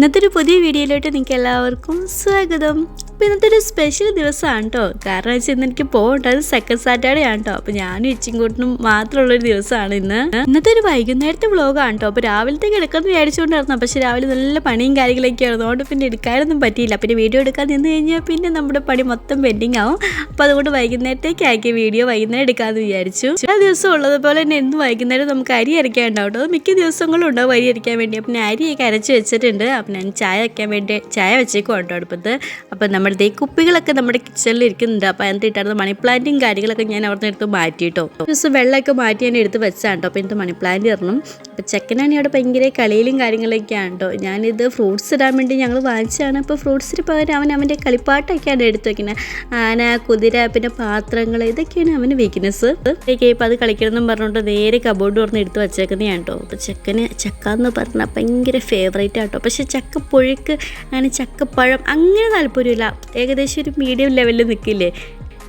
ഇന്നത്തെ പുതിയ വീഡിയോയിലോട്ട് നിങ്ങൾക്ക് എല്ലാവർക്കും സ്വാഗതം. അപ്പോൾ ഇന്നത്തെ ഒരു സ്പെഷ്യൽ ദിവസമാണ് കേട്ടോ കാരണം വെച്ചാൽ ഇന്ന് എനിക്ക് പോകേണ്ടത് സെക്കൻഡ് സാറ്റർഡേ ആണ് കേട്ടോ അപ്പോൾ ഞാനും ഇച്ചിങ്കൂട്ടിനും മാത്രമുള്ളൊരു ദിവസമാണ് ഇന്ന്. ഇന്നത്തെ ഒരു വൈകുന്നേരത്തെ വ്ളോഗാണ് കേട്ടോ അപ്പോൾ രാവിലത്തെ കിടക്കുന്ന വിചാരിച്ചുകൊണ്ടായിരുന്നു പക്ഷെ രാവിലെ നല്ല പണിയും കാര്യങ്ങളൊക്കെ ആയിരുന്നു. അതുകൊണ്ട് പിന്നെ എടുക്കാനൊന്നും പറ്റിയില്ല. പിന്നെ വീഡിയോ എടുക്കാൻ നിന്ന് കഴിഞ്ഞാൽ പിന്നെ നമ്മുടെ പണി മൊത്തം പെൻഡിങ് ആവും. അപ്പോൾ അതുകൊണ്ട് വൈകുന്നേരത്തേക്ക് ആക്കിയ വീഡിയോ വൈകുന്നേരം എടുക്കാമെന്ന് വിചാരിച്ചു. ചില ദിവസം ഉള്ളതുപോലെ തന്നെ എന്നും വൈകുന്നേരം നമുക്ക് അരി അരയ്ക്കാൻ ഉണ്ടാവും കേട്ടോ മിക്ക ദിവസങ്ങളും ഉണ്ടാവും അരി അരയ്ക്കാൻ വേണ്ടി. അപ്പം ഞാൻ അരിയൊക്കെ അരച്ച് വെച്ചിട്ടുണ്ട്. അപ്പം ഞാൻ ചായ വയ്ക്കാൻ വേണ്ടി ചായ വെച്ചേക്കും കേട്ടോ അടുപ്പത്ത്. അപ്പം നമ്മുടെ ഈ കുപ്പികളൊക്കെ നമ്മുടെ കിച്ചണിൽ ഇരിക്കുന്നുണ്ട്. അപ്പം അതിനകത്ത് ഇട്ടായിരുന്നു മണി പ്ലാന്റും കാര്യങ്ങളൊക്കെ ഞാൻ അവിടെ നിന്ന് എടുത്ത് മാറ്റി കേട്ടോ. ഒരു ദിവസം വെള്ളമൊക്കെ മാറ്റി ഞാൻ എടുത്ത് വെച്ചാണ് കേട്ടോ. അപ്പം എനിക്ക് മണി പ്ലാന്റ് ഇടണം. അപ്പം ചെക്കനാണ് അവിടെ ഭയങ്കര കളിയിലും കാര്യങ്ങളൊക്കെയാണ് കേട്ടോ ഞാനിത് ഫ്രൂട്ട്സ് ഇടാൻ വേണ്ടി ഞങ്ങൾ വാങ്ങിച്ചതാണ്. അപ്പോൾ ഫ്രൂട്ട്സിന് പകരം അവൻ അവന്റെ കളിപ്പാട്ടൊക്കെയാണ് എടുത്തു വെക്കുന്നത് ആന കുതിര പിന്നെ പാത്രങ്ങൾ ഇതൊക്കെയാണ് അവന് വീക്ക്നെസ് ഇപ്പം അത് കളിക്കണമെന്നും പറഞ്ഞുകൊണ്ട് നേരെ കബോർഡ് തുറന്ന് എടുത്ത് വച്ചേക്കുന്നതാണ് കേട്ടോ അപ്പോൾ ചെക്കന് ചക്ക എന്ന് പറഞ്ഞാൽ ഭയങ്കര ഫേവറേറ്റ് ആട്ടോ. പക്ഷേ ചക്ക പുഴുക്ക് അങ്ങനെ ചക്കപ്പഴം അങ്ങനെ താല്പര്യമില്ല. ഏകദേശം ഒരു മീഡിയം ലെവലിൽ നിൽക്കില്ലേ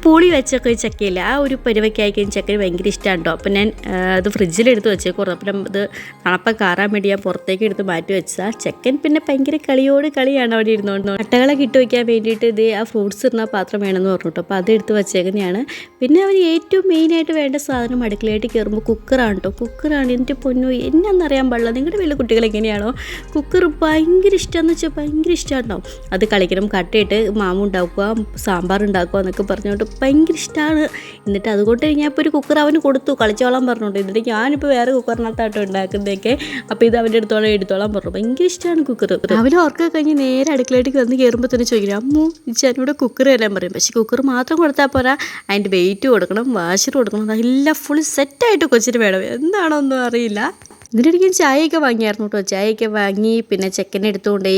പൂളി വെച്ചൊക്കെ ചക്കയില്ല. ആ ഒരു പരുവയ്ക്ക് ചക്കന് ഭയങ്കര ഇഷ്ടമാണ് കേട്ടോ. അപ്പം ഞാൻ അത് ഫ്രിഡ്ജിലെടുത്ത് വെച്ചേക്കും അപ്പം ഇത് തണുപ്പം കാറാൻ വേണ്ടി ഞാൻ പുറത്തേക്ക് എടുത്ത് മാറ്റി വെച്ചാൽ ചെക്കൻ പിന്നെ ഭയങ്കര കളിയോട് കളിയാണ് അവിടെ ഇരുന്നുകൊണ്ട്. അട്ടകളെ കിട്ടി വയ്ക്കാൻ വേണ്ടിയിട്ട് ഇത് ആ ഫ്രൂട്ട്സ് ഇടുന്ന പാത്രം വേണമെന്ന് പറഞ്ഞു കേട്ടോ അപ്പോൾ അത് എടുത്ത് വെച്ചേക്കുന്നതാണ്. പിന്നെ അവർ ഏറ്റവും മെയിനായിട്ട് വേണ്ട സാധനം അടുക്കളയായിട്ട് കയറുമ്പോൾ കുക്കറാണ് കേട്ടോ. കുക്കറാണ് എന്റെ പൊന്നു എന്നറിയാൻ പാടില്ല. നിങ്ങളുടെ വലിയ കുട്ടികൾ എങ്ങനെയാണോ? കുക്കർ ഭയങ്കര ഇഷ്ടമെന്ന് വെച്ചാൽ ഭയങ്കര ഇഷ്ടമാണ് കേട്ടോ. അത് കളിക്കണം കട്ടയിട്ട് മാമ ഉണ്ടാക്കുക സാമ്പാർ ഉണ്ടാക്കുക എന്നൊക്കെ പറഞ്ഞുകൊണ്ട് ഭയങ്കര ഇഷ്ടമാണ് എന്നിട്ട് അതുകൊണ്ട് ഞാൻ ഇപ്പോൾ ഒരു കുക്കർ അവന് കൊടുത്തു. കളിച്ചോളാൻ പറഞ്ഞുകൊണ്ട് എന്നിട്ട് ഞാനിപ്പോൾ വേറെ കുക്കറിനകത്താട്ടോ ഉണ്ടാക്കുന്നതൊക്കെ. അപ്പോൾ ഇത് അവന്റെ അടുത്തോളം എടുത്തോളാൻ പറഞ്ഞു. ഭയങ്കര ഇഷ്ടമാണ് കുക്കർ രാവിലെ ഓർക്കുക കഴിഞ്ഞ് നേരെ അടുക്കളയിലേക്ക് വന്ന് കയറുമ്പോൾ തന്നെ ചോദിക്കണം അമ്മു ചേട്ടനോട് കുക്കർ തരാൻ പറയും. പക്ഷേ കുക്കർ മാത്രം കൊടുത്താൽ പോരാ. അതിന്റെ വെയിറ്റ് കൊടുക്കണം വാഷർ കൊടുക്കണം. എല്ലാം ഫുൾ സെറ്റായിട്ട് കൊച്ചിന് വേണം. എന്താണോന്നും അറിയില്ല. ഇതിനിടയ്ക്കും ചായയൊക്കെ വാങ്ങിയായിരുന്നു കേട്ടോ. ചായയൊക്കെ വാങ്ങി പിന്നെ ചെക്കനെ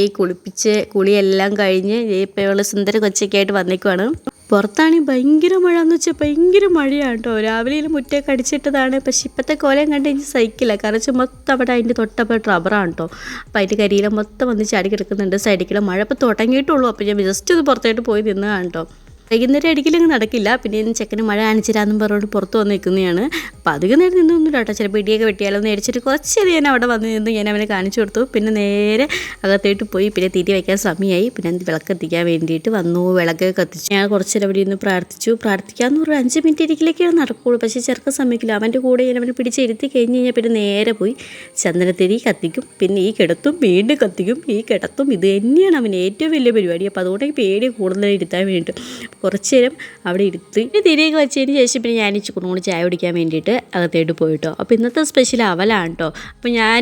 ഈ കുളിപ്പിച്ച് കുളിയെല്ലാം കഴിഞ്ഞ് ഇപ്പോൾ ഇവൾ സുന്ദര കൊച്ചൊക്കെ ആയിട്ട് വന്നേക്കുവാണ്. പുറത്താണെങ്കിൽ ഭയങ്കര മഴ. എന്ന് വെച്ചാൽ ഭയങ്കര മഴയാണ് കേട്ടോ രാവിലെ മുറ്റൊക്കെ അടിച്ചിട്ടതാണ്. പക്ഷെ ഇപ്പോഴത്തെ കോലം കണ്ട് എനിക്ക് സഹിക്കില്ല. കാരണം വെച്ചാൽ മൊത്തം അവിടെ അതിന്റെ തൊട്ടപ്പോൾ റബ്ബറാണ് കേട്ടോ അപ്പോൾ അതിന്റെ കരിയില മൊത്തം വന്ന് ചാടി കിടക്കുന്നുണ്ട് സൈഡിൽ മഴ ഇപ്പോൾ തുടങ്ങിയിട്ടുള്ളൂ. അപ്പോൾ ഞാൻ ജസ്റ്റ് ഒന്ന് പുറത്തായിട്ട് പോയി നിന്നതാണ് കേട്ടോ വൈകുന്നേരം അടിക്കലങ്ങ് നടക്കില്ല. പിന്നെ ചെക്കന് മഴ അണിച്ചിരാന്നും പറഞ്ഞുകൊണ്ട് പുറത്ത് വന്ന് നിൽക്കുന്നതാണ് അപ്പോൾ അധികം നേരം നിന്നൊന്നുമില്ല കേട്ടോ. ചിലപ്പോൾ ഇടിയൊക്കെ വെട്ടിയാലോ എന്ന് അടിച്ചിട്ട് കുറച്ച് ഞാൻ അവിടെ വന്ന് നിന്ന് ഞാൻ അവനെ കാണിച്ചു കൊടുത്തു. പിന്നെ നേരെ അകത്തേട്ട് പോയി. പിന്നെ തിരി വയ്ക്കാൻ സമയമായി പിന്നെ വിളക്ക് കത്തിക്കാൻ വേണ്ടിയിട്ട് വന്നു. വിളക്ക് കത്തിച്ച് ഞാൻ കുറച്ച് നേരം അവിടെ ഇരുന്ന് പ്രാർത്ഥിച്ചു. പ്രാർത്ഥിക്കാമെന്ന് പറഞ്ഞാൽ അഞ്ച് മിനിറ്റ് ഇരിക്കലേക്കാണ് നടക്കുള്ളൂ. പക്ഷേ ചെറുക്ക സമയക്കില്ല അവന്റെ കൂടെ ഞാൻ അവനെ പിടിച്ചിരുത്തി കഴിഞ്ഞ് കഴിഞ്ഞാൽ പിന്നെ നേരെ പോയി ചന്ദനത്തിരി കത്തിക്കും. പിന്നെ ഈ കിടത്തും വീണ്ടും കത്തിക്കും ഈ കിടത്തും. ഇത് തന്നെയാണ് അവൻ ഏറ്റവും വലിയ പരിപാടി. അപ്പോൾ അതുകൊണ്ട് പേടി കൂടുതൽ ഇരുത്താൻ വേണ്ടിയിട്ട്. കുറച്ച് നേരം അവിടെ ഇരുത്തി. തിരികെ വെച്ചതിന് ശേഷം പിന്നെ ഞാൻ ചുക്കും കൂടി ചായ കുടിക്കാൻ വേണ്ടിയിട്ട് അകത്തേട്ട് പോയിട്ടോ. അപ്പോൾ ഇന്നത്തെ സ്പെഷ്യൽ അവലാണ് കേട്ടോ അപ്പോൾ ഞാൻ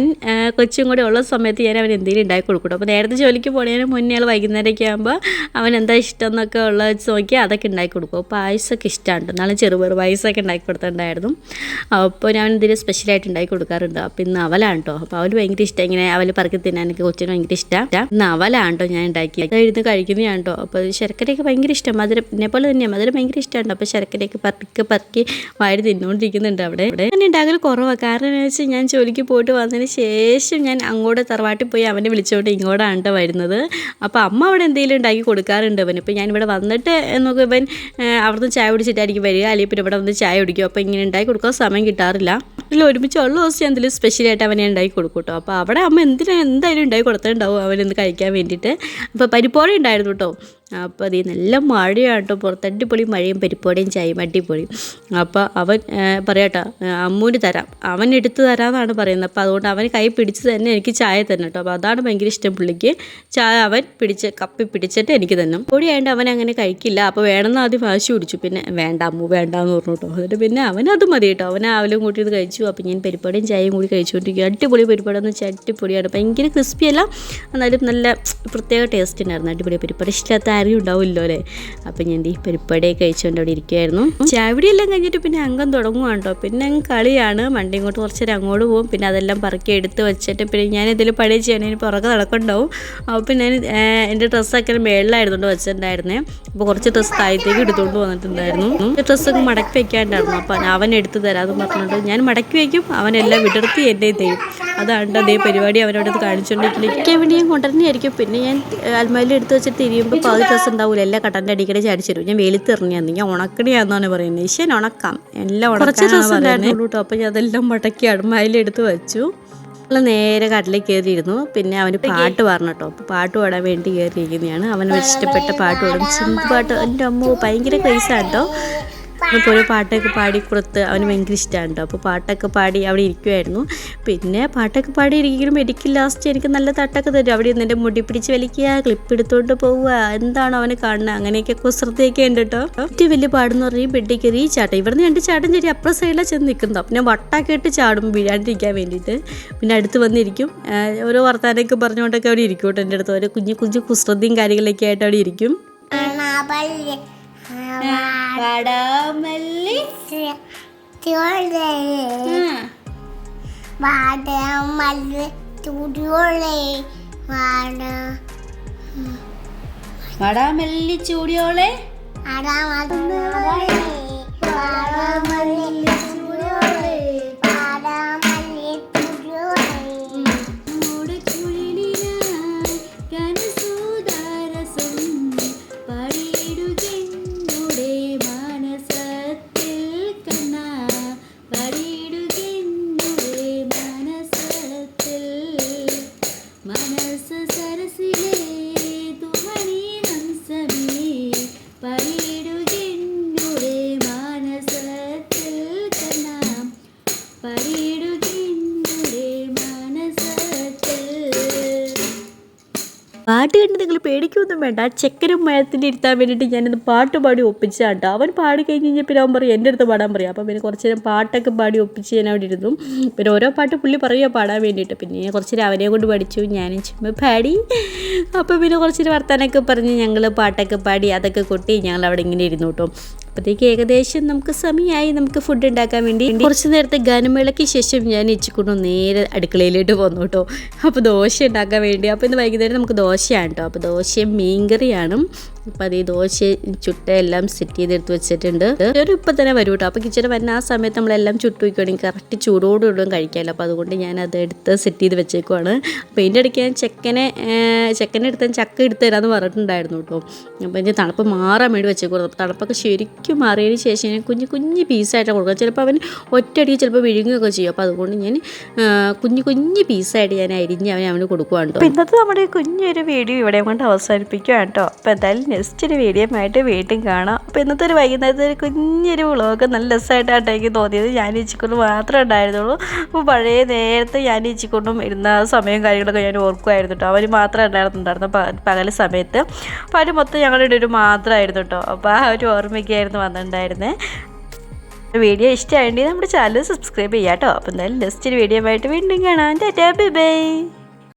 കൊച്ചും കൂടെ ഉള്ള സമയത്ത് ഞാൻ അവൻ എന്തെങ്കിലും ഉണ്ടാക്കി കൊടുക്കും അപ്പോൾ നേരത്തെ ജോലിക്ക് പോണതിന് മുന്നേ ആൾ വൈകുന്നേരമൊക്കെ ആകുമ്പോൾ അവൻ എന്താ ഇഷ്ടം എന്നൊക്കെ ഉള്ളത് നോക്കി അതൊക്കെ ഉണ്ടാക്കി കൊടുക്കും. പായസമൊക്കെ ഇഷ്ടമാണ് കേട്ടോ നാളെ ചെറുപയർ പായസമൊക്കെ ഉണ്ടാക്കി കൊടുത്തിട്ടുണ്ടായിരുന്നു. അപ്പോൾ ഞാൻ എന്തെങ്കിലും സ്പെഷ്യലായിട്ട് ഉണ്ടാക്കി കൊടുക്കാറുണ്ട്. അപ്പോൾ ഇന്ന് അവലാണ് കേട്ടോ അപ്പോൾ അവന് ഭയങ്കര ഇഷ്ടം. ഇങ്ങനെ അവൽ പറക്കി തിന്നാനൊക്കെ കൊച്ചിന് ഭയങ്കര ഇഷ്ടമാണ് ഇന്ന് അവലാണ് കേട്ടോ ഞാൻ ഉണ്ടാക്കി ഇരുന്ന് കഴിക്കുന്നതാണ് കേട്ടോ അപ്പോൾ ശർക്കരയൊക്കെ ഭയങ്കര ഇഷ്ടം. മധുരം എന്നെ പോലെ തന്നെയാണ്. അതിന് ഭയങ്കര ഇഷ്ടമാണ് അപ്പോൾ ശർക്കരയൊക്കെ പറക്കി പറക്കി വാരി തിന്നുകൊണ്ടിരിക്കുന്നുണ്ട് അവിടെ. ഇവിടെ ഞാൻ ഉണ്ടാകൽ കുറവാണ് കാരണം എന്ന് വെച്ചാൽ ഞാൻ ജോലിക്ക് പോയിട്ട് വന്നതിന് ശേഷം ഞാൻ അങ്ങോട്ട് തറവാട്ടിൽ പോയി അവനെ വിളിച്ചുകൊണ്ട് ഇങ്ങോട്ടാണ് കേട്ടോ വരുന്നത്. അപ്പോൾ അമ്മ അവിടെ എന്തെങ്കിലും ഉണ്ടാക്കി കൊടുക്കാറുണ്ട് അവന്. ഇപ്പോൾ ഞാൻ ഇവിടെ വന്നിട്ട് നോക്കുക ഇവൻ അവിടുന്ന് ചായ കുടിച്ചിട്ടായിരിക്കും വരിക. അല്ലെങ്കിൽ പിന്നെ ഇവിടെ വന്ന് ചായ കുടിക്കും. അപ്പോൾ ഇങ്ങനെ ഉണ്ടാക്കി കൊടുക്കാൻ സമയം കിട്ടാറില്ല. ഇതിൽ ഒരുമിച്ച് ഉള്ള ദിവസം എന്തെങ്കിലും സ്പെഷ്യലായിട്ട് അവനെ ഉണ്ടാക്കി കൊടുക്കും കേട്ടോ അപ്പോൾ അവിടെ അമ്മ എന്തിനാ എന്തായാലും ഉണ്ടാക്കി കൊടുത്തിട്ടുണ്ടാവും അവനെന്ന് കഴിക്കാൻ വേണ്ടിയിട്ട്. അപ്പോൾ പരിപ്പോടെ ഉണ്ടായിരുന്നു കേട്ടോ അപ്പോൾ അത് നല്ല മഴയാണ് കേട്ടോ പുറത്ത് അടിപൊളി മഴയും പരിപ്പോടെയും ചായയും അടിപൊളി. അപ്പോൾ അവൻ പറയാട്ടോ അമ്മൂന് തരാം. അവൻ എടുത്തു തരാമെന്നാണ് പറയുന്നത്. അപ്പോൾ അതുകൊണ്ട് അവൻ കൈ പിടിച്ച് തന്നെ എനിക്ക് ചായ തന്നെ കേട്ടോ. അപ്പോൾ അതാണ് ഭയങ്കര ഇഷ്ടം പുള്ളിക്ക്. ചായ അവൻ പിടിച്ച് കപ്പി പിടിച്ചിട്ട് എനിക്ക് തന്നെ പൊടിയായതുകൊണ്ട് അവൻ അങ്ങനെ കഴിക്കില്ല. അപ്പോൾ വേണമെന്ന് ആദ്യം വാശി പിടിച്ചു. പിന്നെ വേണ്ട അമ്മു വേണ്ട എന്ന് പറഞ്ഞു കേട്ടോ. എന്നിട്ട് പിന്നെ അവൻ അത് മതി കേട്ടോ. അവൻ ആവലും കൂട്ടി ഇത് കഴിച്ചു. അപ്പോൾ ഞാൻ പരിപ്പാടിയും ചായയും കൂടി കഴിച്ചുകൊണ്ടിരിക്കും അടിപൊളി പരിപ്പട വെച്ചാൽ അടിപൊളിയാണ്. ഭയങ്കര ക്രിസ്പി അല്ല എന്നാലും നല്ല പ്രത്യേക ടേസ്റ്റ് ഉണ്ടായിരുന്നു അടിപൊളി പരിപ്പാടി ഇഷ്ടമില്ലാത്ത ആരും ഉണ്ടാവുമല്ലോ അല്ലേ? അപ്പം ഞാൻ ഈ പരിപ്പടിയൊക്കെ കഴിച്ചുകൊണ്ട് അവിടെ ഇരിക്കുമായിരുന്നു ചവിടിയെല്ലാം കഴിഞ്ഞിട്ട് പിന്നെ അംഗം തുടങ്ങുകയാണ് കേട്ടോ. പിന്നെ കളിയാണ്. വണ്ടി ഇങ്ങോട്ട് കുറച്ച് നേരം അങ്ങോട്ട് പോകും. പിന്നെ അതെല്ലാം പറക്കി എടുത്ത് വെച്ചിട്ട് പിന്നെ ഞാൻ ഇതിൽ പണി ചെയ്യാൻ പുറകെ നടക്കുന്നുണ്ടാവും അപ്പോൾ ഞാൻ എന്റെ ഡ്രസ്സൊക്കെ മേളിലായിരുന്നുകൊണ്ട് വെച്ചിട്ടുണ്ടായിരുന്നേ. അപ്പോൾ കുറച്ച് ഡ്രസ്സ് താഴത്തേക്ക് എടുത്തുകൊണ്ട് വന്നിട്ടുണ്ടായിരുന്നു. ഡ്രസ്സ് ഡ്രസ്സൊക്കെ മടക്കി വെക്കാണ്ടായിരുന്നു അപ്പോൾ അവൻ എടുത്ത് തരാമെന്ന് പറഞ്ഞിട്ട് ഞാൻ മടക്കി വയ്ക്കും അവനെല്ലാം വിടർത്തി എന്റെ തരും അതാണ് അതേ പരിപാടി അവരോട് കാണിച്ചുകൊണ്ടിരിക്കുന്നത് വേണ്ടി ഞാൻ കൊണ്ടുവരുന്നതായിരിക്കും. പിന്നെ ഞാൻ അൽമാരിൽ എടുത്ത് വെച്ചിട്ട് തിരിയുമ്പോൾ പകുതി ഡ്രസ്സ് ഉണ്ടാവില്ല എല്ലാ കട്ടന്റെ അടിക്കടി ചാടിച്ചു തരും. ഞാൻ വെയിലത്ത് എറിഞ്ഞാന്ന് ഞാൻ ഉണക്കണിയാന്നാണ് പറയുന്നത്. ഈശ്വൻ ഉണക്കാം. എല്ലാം ഉണക്കാൻ ഡ്രസ്സ് ഉണ്ടായിരുന്നു കേട്ടോ അപ്പോൾ ഞാൻ അതെല്ലാം മുടക്കി അൽമാരിൽ എടുത്ത് വെച്ചു. നമ്മൾ നേരെ കടലിൽ കയറിയിരുന്നു. പിന്നെ അവന് പാട്ട് പറഞ്ഞു കേട്ടോ അപ്പോൾ പാട്ട് പാടാൻ വേണ്ടി കയറിയിരിക്കുന്നതാണ്. അവന് ഇഷ്ടപ്പെട്ട പാട്ട് പാടും. സിന്ധു പാട്ട്. എന്റെ അമ്മ ഭയങ്കര ക്രൈസാണ് കേട്ടോ അപ്പോൾ ഒരു പാട്ടൊക്കെ പാടി കൊടുത്ത് അവന് ഭയങ്കര ഇഷ്ടമാണ് കേട്ടോ അപ്പോൾ പാട്ടൊക്കെ പാടി അവിടെ ഇരിക്കുമായിരുന്നു പിന്നെ പാട്ടൊക്കെ പാടി ഇരിക്കുമ്പോൾ എനിക്ക് ലാസ്റ്റ് എനിക്ക് നല്ല തട്ടൊക്കെ തരും. അവിടെ നിന്ന് എന്റെ മുടി പിടിച്ച് വലിക്കുക ക്ലിപ്പ് എടുത്തുകൊണ്ട് പോവുക എന്താണ് അവനെ കാണുന്നത്? അങ്ങനെയൊക്കെ കുസൃതിയൊക്കെ ഉണ്ട് കേട്ടോ ഏറ്റവും വലിയ പാടെന്ന് പറഞ്ഞാൽ ബെഡിൽ ഈ ചാട്ടം. ഇവിടുന്ന് രണ്ട് ചാട്ടം ശരി അപ്പുറം സൈഡിലാണ് ചെന്ന് നിൽക്കുന്നത് അപ്പം ഞാൻ വട്ടാക്കി ഇട്ട് ചാടും വീഴാണ്ടിരിക്കാൻ വേണ്ടിയിട്ട്. പിന്നെ അടുത്ത് വന്നിരിക്കും. ഓരോ വർത്താനമൊക്കെ പറഞ്ഞുകൊണ്ടൊക്കെ അവിടെ ഇരിക്കും കേട്ടോ എന്റെ അടുത്ത്. ഓരോ കുഞ്ഞു കുഞ്ഞു കുസൃതിയും കാര്യങ്ങളൊക്കെ ആയിട്ട് അവിടെ ഇരിക്കും. വടാമല്ലി. തിയോളെ വാടമല്ലി തുടിയോളെ വാട വടാമല്ലി ചൂടിയോളെ. വടാമല്ലി വാടമല്ലി പാട്ട് കണ്ട് നിങ്ങൾ പേടിക്കൊന്നും വേണ്ട. ചെക്കനും മയത്തിന്റെ ഇരുത്താൻ വേണ്ടിയിട്ട് ഞാനിന്ന് പാട്ട് പാടി ഒപ്പിച്ചാട്ടോ അവൻ പാടി കഴിഞ്ഞ് കഴിഞ്ഞാൽ പിന്നെ അവൻ പറയും എന്റെ അടുത്ത് പാടാൻ പറയും. അപ്പം പിന്നെ കുറച്ച് നേരം പാട്ടൊക്കെ പാടി ഒപ്പിച്ച് ഞാൻ അവിടെ ഇരുന്നു. പിന്നെ ഓരോ പാട്ട് പുള്ളി പറയുക പാടാൻ വേണ്ടിയിട്ട്. പിന്നെ ഞാൻ കുറച്ച് നേരം അവനെ കൊണ്ട് പഠിച്ചു ഞാനും ചുമ്മാ പാടി. അപ്പോൾ പിന്നെ കുറച്ച് വർത്താനൊക്കെ പറഞ്ഞ് ഞങ്ങൾ പാട്ടൊക്കെ പാടി അതൊക്കെ കൊട്ടി ഞങ്ങൾ അവിടെ ഇങ്ങനെ ഇരുന്നു കേട്ടോ. അപ്പോഴത്തേക്ക് ഏകദേശം നമുക്ക് സമയമായി നമുക്ക് ഫുഡ് ഉണ്ടാക്കാൻ വേണ്ടി. കുറച്ച് നേരത്തെ ഗാനമേളയ്ക്ക് ശേഷം ഞാൻ ഇച്ചിക്കൊണ്ട് നേരെ അടുക്കളയിലോട്ട് പോന്നു കേട്ടോ. അപ്പോൾ ദോശ ഉണ്ടാക്കാൻ വേണ്ടി. അപ്പോൾ ഇന്ന് വൈകുന്നേരം നമുക്ക് ദോശയാണ് കേട്ടോ. അപ്പോൾ ദോശയും മീൻകറിയാണ്. അപ്പോൾ അത് ഈ ദോശ ചുട്ട എല്ലാം സെറ്റ് ചെയ്തെടുത്ത് വെച്ചിട്ടുണ്ട്. ഒരു ഇപ്പം തന്നെ വരും കേട്ടോ അപ്പോൾ കിച്ചൺ വരുന്ന ആ സമയത്ത് നമ്മളെല്ലാം ചുട്ടു വയ്ക്കുകയാണെങ്കിൽ കറക്റ്റ് ചൂടോടുകൂടും കഴിക്കാമല്ലോ അപ്പോൾ അതുകൊണ്ട് ഞാൻ അത് എടുത്ത് സെറ്റ് ചെയ്ത് വെച്ചേക്കുവാണ്. അപ്പോൾ ഇതിന്റെ ഇടയ്ക്ക് ഞാൻ ചെക്കനെ ചെക്കനെ എടുത്ത് ചക്ക എടുത്ത് തരാമെന്ന് പറഞ്ഞിട്ടുണ്ടായിരുന്നു കേട്ടോ അപ്പോൾ എനിക്ക് തണുപ്പ് മാറാൻ വേണ്ടി വെച്ചേക്കുവാണ്. തണുപ്പൊക്കെ ശരിക്കും മാറിയതിന് ശേഷം ഞാൻ കുഞ്ഞു കുഞ്ഞു പീസായിട്ട് കൊടുക്കുക ചിലപ്പോൾ അവൻ ഒറ്റയടിക്ക് ചിലപ്പോൾ വിഴുങ്ങുകയൊക്കെ ചെയ്യും. അപ്പോൾ അതുകൊണ്ട് ഞാൻ കുഞ്ഞു കുഞ്ഞു പീസായിട്ട് ഞാൻ അരിഞ്ഞ് അവൻ അവന് കൊടുക്കുവാണ് കേട്ടോ ഇന്നത്തെ നമ്മുടെ കുഞ്ഞൊരു വീഡിയോ ഇവിടെ കൊണ്ട് അവസാനിപ്പിക്കുകയാണ് കേട്ടോ അപ്പോൾ എന്തായാലും നെക്സ്റ്റ് ഒരു വീഡിയോ ആയിട്ട് വീണ്ടും കാണാം. അപ്പോൾ ഇന്നത്തെ ഒരു വൈകുന്നേരത്തെ ഒരു കുഞ്ഞൊരു വ്ളോഗ് നല്ല രസമായിട്ടാണ് എനിക്ക് തോന്നിയത്. ഞാൻ ഇച്ചിക്കൊണ്ട് മാത്രമേ ഉണ്ടായിരുന്നുള്ളൂ. അപ്പോൾ പഴയ നേരത്തെ ഞാൻ ഇച്ചിക്കൊണ്ടും ഇരുന്ന സമയം കാര്യങ്ങളൊക്കെ ഞാൻ ഓർക്കുമായിരുന്നു കേട്ടോ. അവർ മാത്രമേ ഉണ്ടായിരുന്നുണ്ടായിരുന്നു പകൽ സമയത്ത്. അപ്പോൾ അവർ മൊത്തം ഞങ്ങളുടെ ഒരു മാത്രമായിരുന്നു കേട്ടോ. അപ്പോൾ ആ ഒരു ഓർമ്മയ്ക്കായിരുന്നു വന്നിട്ടുണ്ടായിരുന്നത് വീഡിയോ ഇഷ്ടമായിട്ടുണ്ടെങ്കിൽ നമ്മുടെ ചാനൽ സബ്സ്ക്രൈബ് ചെയ്യാം കേട്ടോ അപ്പോൾ എന്തായാലും നെക്സ്റ്റ് വീഡിയോ ആയിട്ട് വീണ്ടും കാണാം. Tata bye bye.